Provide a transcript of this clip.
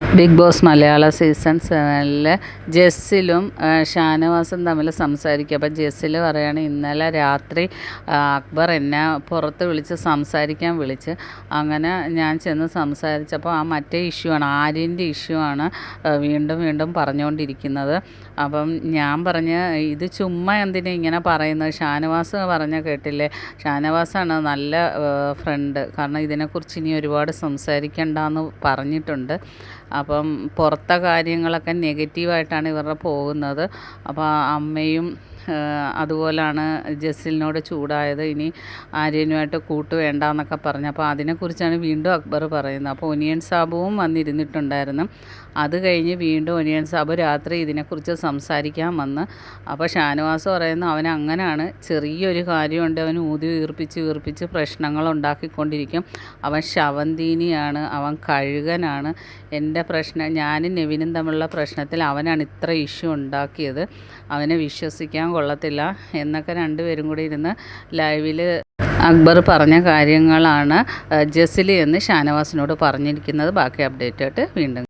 Big boss മലയാള season സെവനിൽ ജെസ്സിലും ഷാനവാസും തമ്മിൽ സംസാരിക്കുക അപ്പം ജെസ്സിൽ പറയുകയാണ് ഇന്നലെ രാത്രി അക്ബർ എന്നെ പുറത്ത് വിളിച്ച് സംസാരിക്കാൻ വിളിച്ച് അങ്ങനെ ഞാൻ ചെന്ന് സംസാരിച്ചപ്പോൾ ആ മറ്റേ ഇഷ്യൂ ആണ് ആര്യന്റെ ഇഷ്യൂ ആണ് വീണ്ടും വീണ്ടും പറഞ്ഞുകൊണ്ടിരിക്കുന്നത് അപ്പം ഞാൻ പറഞ്ഞ് ഇത് ചുമ്മാ എന്തിനാ ഇങ്ങനെ പറയുന്നത്? ഷാനവാസ് പറഞ്ഞ കേട്ടില്ലേ? ഷാനവാസാണ് നല്ല ഫ്രണ്ട് കാരണം ഇതിനെക്കുറിച്ച് ഇനി ഒരുപാട് സംസാരിക്കണ്ടെന്ന് പറഞ്ഞിട്ടുണ്ട്. അപ്പം പുറത്തെ കാര്യങ്ങളൊക്കെ നെഗറ്റീവായിട്ടാണ് ഇവരുടെ പോകുന്നത്. അപ്പം അമ്മയും അതുപോലാണ് ജസ്സിലിനോട് ചൂടായത്. ഇനി ആര്യനുമായിട്ട് കൂട്ട് വേണ്ട എന്നൊക്കെ പറഞ്ഞു. അപ്പോൾ അതിനെക്കുറിച്ചാണ് വീണ്ടും അക്ബർ പറയുന്നത്. അപ്പോൾ ഒനിയൻ സാബുവും വന്നിരുന്നിട്ടുണ്ടായിരുന്നു. അത് കഴിഞ്ഞ് വീണ്ടും ഒനിയൻ സാബു രാത്രി ഇതിനെക്കുറിച്ച് സംസാരിക്കാൻ വന്ന്. അപ്പോൾ ഷാനവാസ് പറയുന്നു അവൻ അങ്ങനെയാണ് ചെറിയൊരു കാര്യമുണ്ട്. അവൻ ഊതി വീർപ്പിച്ച് വീർപ്പിച്ച് പ്രശ്നങ്ങൾ ഉണ്ടാക്കിക്കൊണ്ടിരിക്കും. അവൻ ശവന്തീനിയാണ്. അവൻ കഴുകനാണ്. എന്റെ പ്രശ്നം ഞാനും നെവിനും തമ്മിലുള്ള പ്രശ്നത്തിൽ അവനാണ് ഇത്ര ഇഷ്യൂ ഉണ്ടാക്കിയത്. അവനെ വിശ്വസിക്കാൻ കൊള്ളത്തില്ല എന്നൊക്കെ രണ്ടുപേരും കൂടി ഇരുന്ന് ലൈവിൽ അക്ബർ പറഞ്ഞ കാര്യങ്ങളാണ് ജസിലി എന്ന് ഷാനവാസിനോട് പറഞ്ഞിരിക്കുന്നത്. ബാക്കി അപ്ഡേറ്റ് ആയിട്ട് വീണ്ടും